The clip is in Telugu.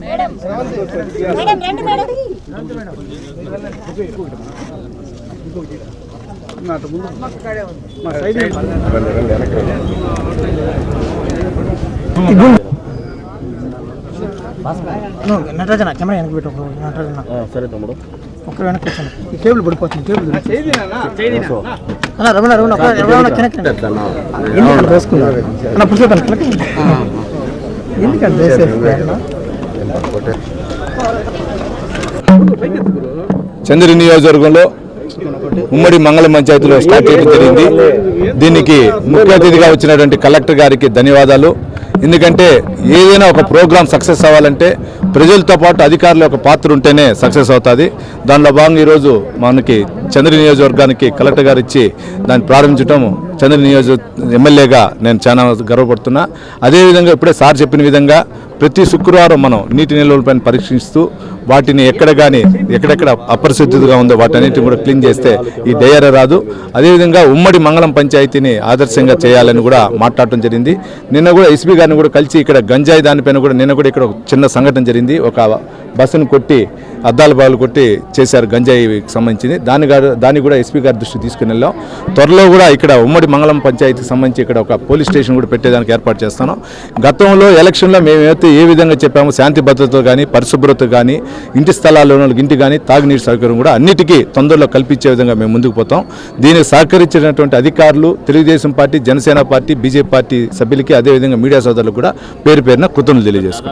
మేడం రండి మేడం నువ్వు నటరాజన కెమెరా వెనక్కి పెట్టు నటరాజన. సరే తమ్ముడు. ఒక్కరు వెనక్కి కూర్చోండి. ఈ టేబుల్ పడిపోతుంది టేబుల్ అన్న రమణ రమణ రమణ కినక్ ఎందుకంత వేసుకున్నారు? అన్న పుస్తకాలు కినక్ ఎందుకంత వేసేస్తున్నారు చంద్రి నియోజకవర్గంలో ఉమ్మడి మంగళ పంచాయతీలో స్టార్ట్ చేయడం జరిగింది. దీనికి ముఖ్య అతిథిగా వచ్చినటువంటి కలెక్టర్ గారికి ధన్యవాదాలు. ఎందుకంటే ఏదైనా ఒక ప్రోగ్రాం సక్సెస్ అవ్వాలంటే ప్రజలతో పాటు అధికారుల యొక్క పాత్ర ఉంటేనే సక్సెస్ అవుతుంది. దానిలో భాగంగా ఈరోజు మనకి చంద్ర నియోజకవర్గానికి కలెక్టర్ గారు ఇచ్చి దాన్ని ప్రారంభించడం చంద్ర నియోజక ఎమ్మెల్యేగా నేను చాలా గర్వపడుతున్నా. అదేవిధంగా ఇప్పుడే సార్ చెప్పిన విధంగా ప్రతి శుక్రవారం మనం నీటి నిల్వలపైన పరీక్షిస్తూ వాటిని ఎక్కడ కానీ ఎక్కడెక్కడ అపరిశుద్ధిగా ఉందో వాటన్నిటిని కూడా క్లీన్ చేస్తే ఈ డయర రాదు. అదేవిధంగా ఉమ్మడి మంగళం పంచాయతీని ఆదర్శంగా చేయాలని కూడా మాట్లాడటం జరిగింది. నిన్న కూడా ఎస్పీ గారిని కూడా కలిసి ఇక్కడ గంజాయి దానిపైన కూడా నిన్న కూడా ఇక్కడ ఒక చిన్న సంఘటన జరిగింది. ఒక బస్సును కొట్టి అద్దాల బాలు కొట్టి చేశారు గంజాయికి సంబంధించింది. దాని దాన్ని కూడా ఎస్పీ గారి దృష్టి తీసుకుని వెళ్ళాం. త్వరలో కూడా ఇక్కడ ఉమ్మడి మంగళం పంచాయతీకి సంబంధించి ఇక్కడ ఒక పోలీస్ స్టేషన్ కూడా పెట్టేదానికి ఏర్పాటు చేస్తాను. గతంలో ఎలక్షన్లో మేమైతే ఏ విధంగా చెప్పామో శాంతి భద్రత కానీ పరిశుభ్రత కానీ ఇంటి స్థలాల్లో ఉన్న వాళ్ళకి ఇంటి కానీ తాగునీటి సౌకర్యం కూడా అన్నిటికీ తొందరలో కల్పించే విధంగా మేము ముందుకు పోతాం. దీనికి సహకరించినటువంటి అధికారులు Telugu Desam party Janasena party BJP party సభ్యులకి అదేవిధంగా మీడియా సోదరులకు కూడా పేరు పేరున కృతజ్ఞతలు తెలియజేసుకుంటాం